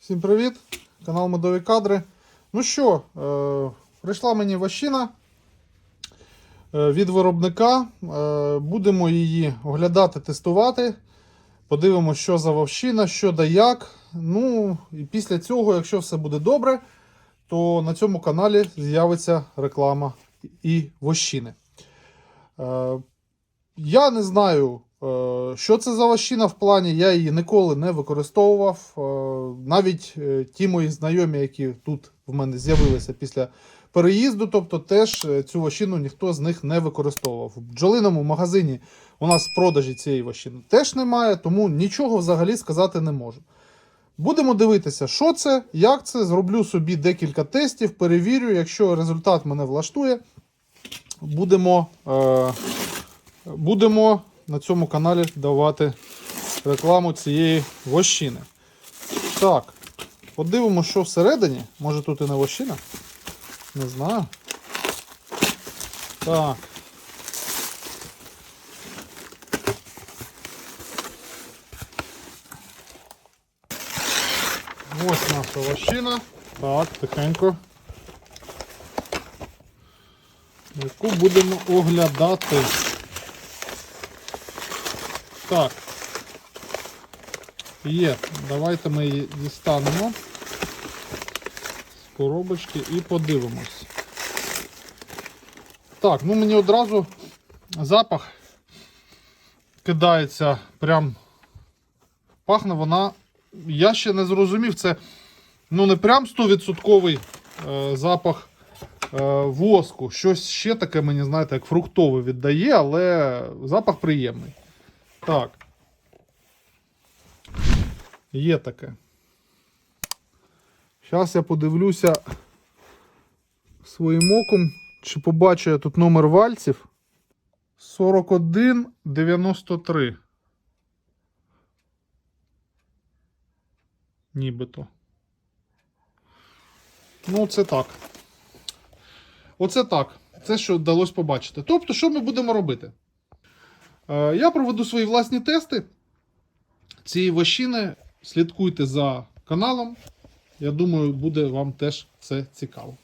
Всім привіт! Канал Медові Кадри. Ну що, е, прийшла мені ващина е, від виробника. Е, будемо її оглядати, тестувати. Подивимося, що за вовщина, що да як. Ну, і після цього, якщо все буде добре, то на цьому каналі з'явиться реклама і вощини. Я не знаю, що це за ващина в плані, я її ніколи не використовував. Е, Навіть е, ті мої знайомі, які тут в мене з'явилися після переїзду, тобто теж е, цю ващину ніхто з них не використовував. В бджолиному магазині у нас в продажі цієї ващини теж немає, тому нічого взагалі сказати не можу. Будемо дивитися, що це, як це. Зроблю собі декілька тестів, перевірю. Якщо результат мене влаштує, будемо. Е- будемо на цьому каналі давати рекламу цієї вощини. Так, подивимося, що всередині. Може тут і не вощина? Не знаю. Так. Ось наша вощина. Так, тихенько. Яку будемо оглядати. Так. Є. Давайте ми її дістанемо з коробочки і подивимось. Так, ну мені одразу запах кидається прям. Пахне вона. Я ще не зрозумів, це ну не прям 100% е, запах е, воску. Щось ще таке, мені знаєте, як фруктове віддає, але запах приємний. Так. Є таке. Зараз я подивлюся своїм оком, чи побачу я тут номер вальців. 4193. Нібито. Ну, це так. Оце так. Це що вдалося побачити. Тобто, що ми будемо робити? Е, Я проведу свої власні тести цієї вощини. Слідкуйте за каналом. Я думаю, буде вам теж це цікаво.